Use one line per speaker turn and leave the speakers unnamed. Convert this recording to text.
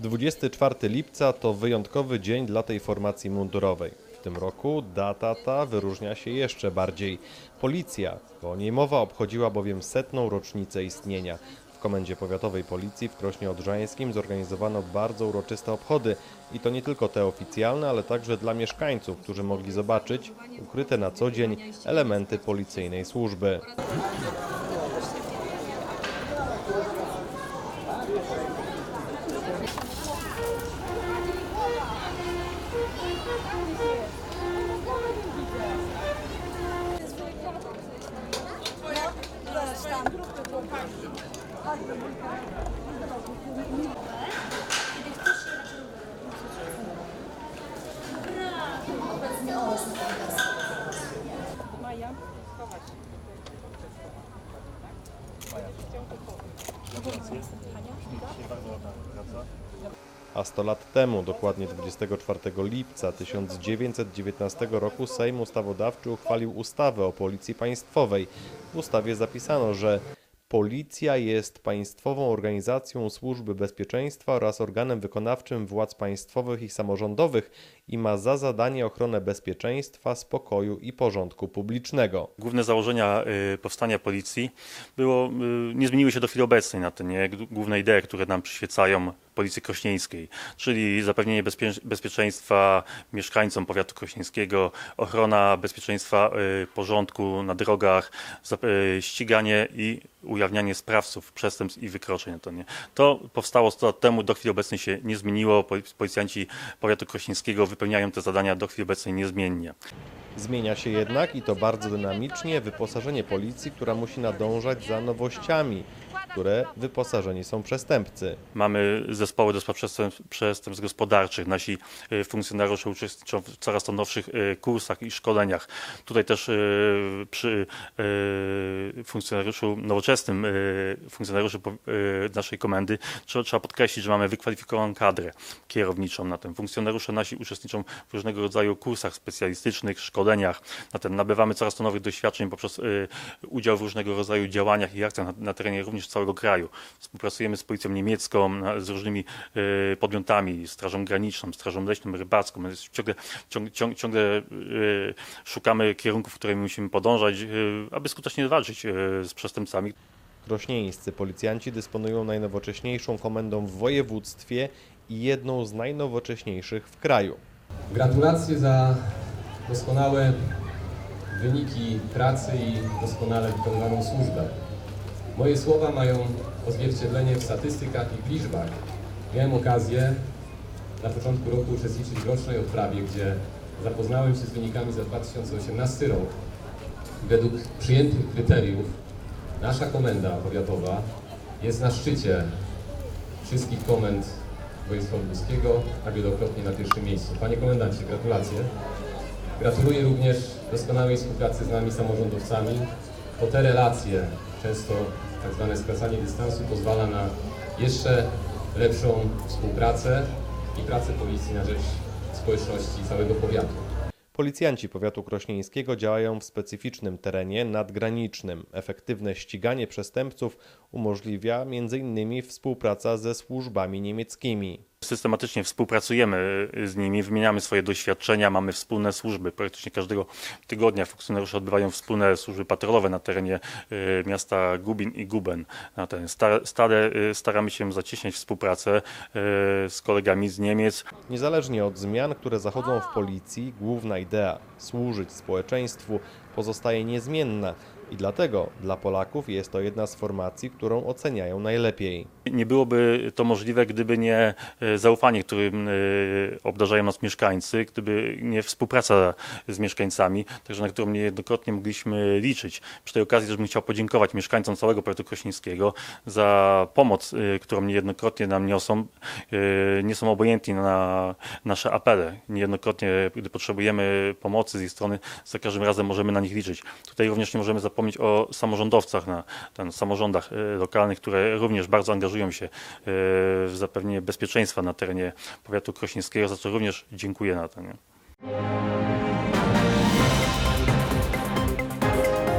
24 lipca to wyjątkowy dzień dla tej formacji mundurowej. W tym roku data ta wyróżnia się jeszcze bardziej. Policja, bo o niej mowa, obchodziła bowiem setną rocznicę istnienia. W Komendzie Powiatowej Policji w Krośnie Odrzańskim zorganizowano bardzo uroczyste obchody i to nie tylko te oficjalne, ale także dla mieszkańców, którzy mogli zobaczyć ukryte na co dzień elementy policyjnej służby. A 100 lat temu, dokładnie 24 lipca 1919 roku, Sejm Ustawodawczy uchwalił ustawę o Policji Państwowej. W ustawie zapisano, że Policja jest państwową organizacją służby bezpieczeństwa oraz organem wykonawczym władz państwowych i samorządowych i ma za zadanie ochronę bezpieczeństwa, spokoju i porządku publicznego.
Główne założenia y, powstania policji było, y, nie zmieniły się do chwili obecnej na te nie, główne idee, które nam przyświecają Policji Krośnieńskiej, czyli zapewnienie bezpie, bezpieczeństwa mieszkańcom powiatu krośnieńskiego, ochrona bezpieczeństwa y, porządku na drogach, y, ściganie i ujawnianie sprawców przestępstw i wykroczeń. To, nie. to powstało 100 lat temu, do chwili obecnej się nie zmieniło. Poli- Policjanci powiatu krośnieńskiego wypełniają te zadania do chwili obecnej niezmiennie.
Zmienia się jednak i to bardzo dynamicznie wyposażenie policji, która musi nadążać za nowościami, które wyposażeni są przestępcy.
Mamy zespoły do spraw przestępstw, przestępstw gospodarczych. Nasi y, funkcjonariusze uczestniczą w coraz to nowszych y, kursach i szkoleniach. Tutaj też y, przy funkcjonariuszu, nowoczesnym funkcjonariuszu naszej komendy trzeba, podkreślić, że mamy wykwalifikowaną kadrę kierowniczą na tym. Funkcjonariusze nasi uczestniczą w różnego rodzaju kursach specjalistycznych, szkoleniach. Na tym nabywamy coraz to nowych doświadczeń poprzez udział w różnego rodzaju działaniach i akcjach na, na terenie również całego kraju. Współpracujemy z policją niemiecką, na- z różnymi y, podmiotami, Strażą Graniczną, Strażą Leśną, Rybacką. Ciągle, ciągle, ciągle, szukamy kierunków, w którymi musimy podążać, y, aby skutecznie walczyć z przestępcami.
Krośnieńscy policjanci dysponują najnowocześniejszą komendą w województwie i jedną z najnowocześniejszych w kraju.
Gratulacje za doskonałe wyniki pracy i doskonale wykonaną służbę. Moje słowa mają odzwierciedlenie w statystykach i w liczbach. Miałem okazję na początku roku uczestniczyć w rocznej odprawie, gdzie zapoznałem się z wynikami za 2018 rok. Według przyjętych kryteriów nasza komenda powiatowa jest na szczycie wszystkich komend województwa lubuskiego, a wielokrotnie na pierwszym miejscu. Panie komendancie, gratulacje. Gratuluję również doskonałej współpracy z nami samorządowcami, bo te relacje, często tak zwane skracanie dystansu pozwala na jeszcze lepszą współpracę i pracę policji na rzecz społeczności całego powiatu.
Policjanci powiatu krośnieńskiego działają w specyficznym terenie nadgranicznym. Efektywne ściganie przestępców umożliwia m.in. współpraca ze służbami niemieckimi.
Systematycznie współpracujemy z nimi, wymieniamy swoje doświadczenia, mamy wspólne służby. Praktycznie każdego tygodnia funkcjonariusze odbywają wspólne służby patrolowe na terenie y, miasta Gubin i Guben. Na ten stale, stale y, staramy się zacieśniać współpracę y, z kolegami z Niemiec.
Niezależnie od zmian, które zachodzą w policji, główna idea służyć społeczeństwu pozostaje niezmienna i dlatego dla Polaków jest to jedna z formacji, którą oceniają najlepiej.
Nie byłoby to możliwe, gdyby nie e, zaufanie, którym e, obdarzają nas mieszkańcy, gdyby nie współpraca z mieszkańcami, także na którą niejednokrotnie mogliśmy liczyć. Przy tej okazji też bym chciał podziękować mieszkańcom całego powiatu krośnieńskiego za pomoc, e, którą niejednokrotnie nam niosą. Nie są obojętni na nasze apele. Niejednokrotnie, gdy potrzebujemy pomocy z ich strony, za każdym razem możemy na nich liczyć. Tutaj również nie możemy zapomnieć o samorządowcach, na ten, samorządach lokalnych, które również bardzo angażują się e, w zapewnienie bezpieczeństwa na terenie powiatu krośnieńskiego, za co również dziękuję na to. Nie?